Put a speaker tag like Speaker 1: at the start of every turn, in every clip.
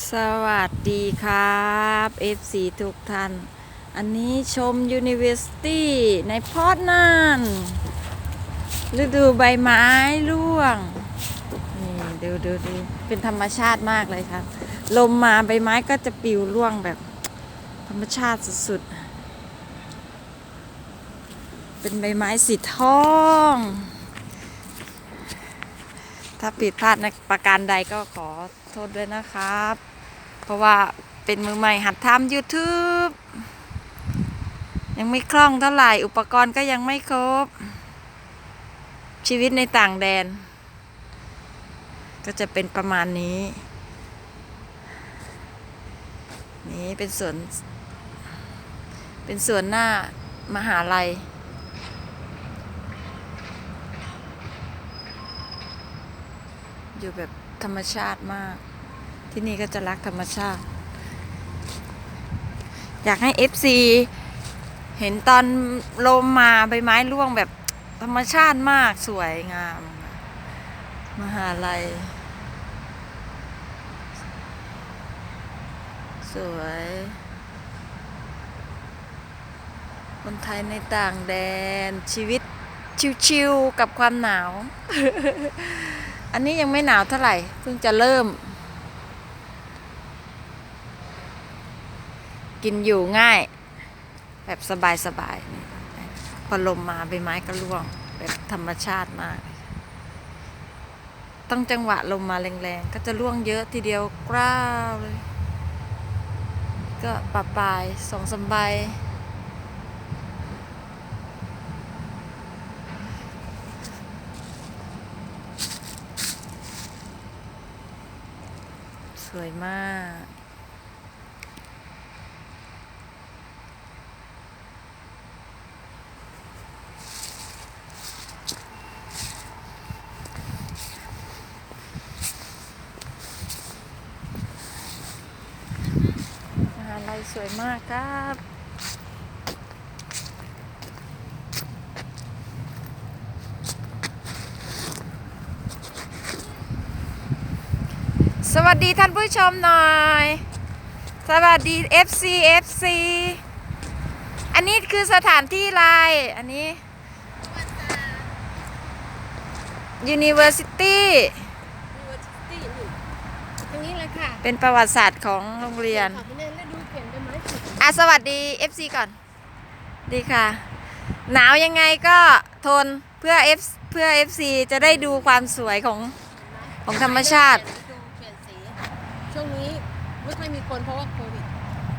Speaker 1: สวัสดีครับ FC ทุกท่าน อันนี้ชม University ในพอร์ตนันฤดูใบไม้ร่วง นี่ดูดูดูเป็นธรรมชาติมากเลยครับ ลมมาใบไม้ก็จะปลิวร่วงแบบ ธรรมชาติสุดๆ เป็นใบไม้สีทอง ถ้าผิดพลาดในประการใดก็ขอโทษด้วยนะครับ เพราะว่าเป็นมือใหม่หัดทำ YouTube ยังไม่คล่องเท่าไหร่ อุปกรณ์ก็ยังไม่ครบ ชีวิตในต่างแดน ก็จะเป็นประมาณนี้ นี่เป็นสวน เป็นสวนหน้ามหาลัย อยู่แบบธรรมชาติมาก ที่นี่ก็จะรักธรรมชาติ อยากให้ FC เห็นตอนลมมาใบไม้ร่วงแบบธรรมชาติมากสวยงาม มหาลัย สวย คนไทยในต่างแดนชีวิตชิวๆกับความหนาว อันนี้ยังไม่หนาวเท่าไหร่ เพิ่งจะเริ่ม กินอยู่ง่าย แบบสบายๆพอลมมาใบไม้ก็ร่วง แบบธรรมชาติมากต้องจังหวะลมมาแรงๆ ก็จะร่วงเยอะทีเดียวกล้าวเลย ก็ปะปลายสองสามใบ ส วยมาก มหาลัยสวยมากครับ สวัสดีท่านผู้ชมหน่อย สวัสดี FC FC อันนี้คือสถานที่อะไร อันนี้ University
Speaker 2: ตรงนี้เลยค่ะ
Speaker 1: เป็นประวัติศาสตร์ของโรงเรียน
Speaker 2: ขอบคุณแม่แล้วดูเปลี่ยนเป็นไม้สี
Speaker 1: อะสวัสดี FC ก่อน ดีค่ะ หนาวยังไงก็ทนเพื่อ F เพื่อ FC จะได้ดูความสวยของของธรรมชาติ
Speaker 2: ดูเปลี่ยนสี ช่วงนี้ ไม่ค่อยมีคนเพราะว่าโควิด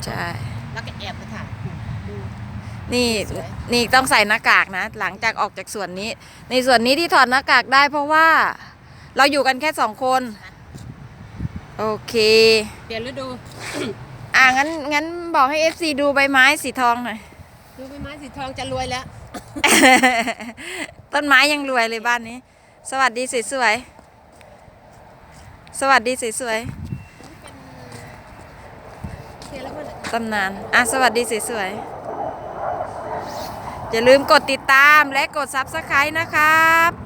Speaker 1: ใช่
Speaker 2: แล้วก็แอบไปถ่ายดู
Speaker 1: นี่
Speaker 2: สวย
Speaker 1: นี่ต้องใส่หน้ากากนะ หลังจากออกจากส่วนนี้ ในส่วนนี้ที่ถอดหน้ากากได้เพราะว่า เราอยู่กันแค่สองคน โอเค
Speaker 2: เปลี่ยนฤดู
Speaker 1: อะงั้นงั้นบอกให้ FC ดูใบไม้สีทองหน่อย
Speaker 2: ดูใบไม้สีทองจะรวยแล้ว
Speaker 1: ต้นไม้ยังรวยเลยบ้านนี้ สวัสดีสวยๆสวัสดีสวย
Speaker 2: เปลี่ยนแล้วมัน
Speaker 1: ๆ ตำนาน อะ สวัสดีสวยๆอย่าลืมกดติดตามและกด Subscribe นะครับ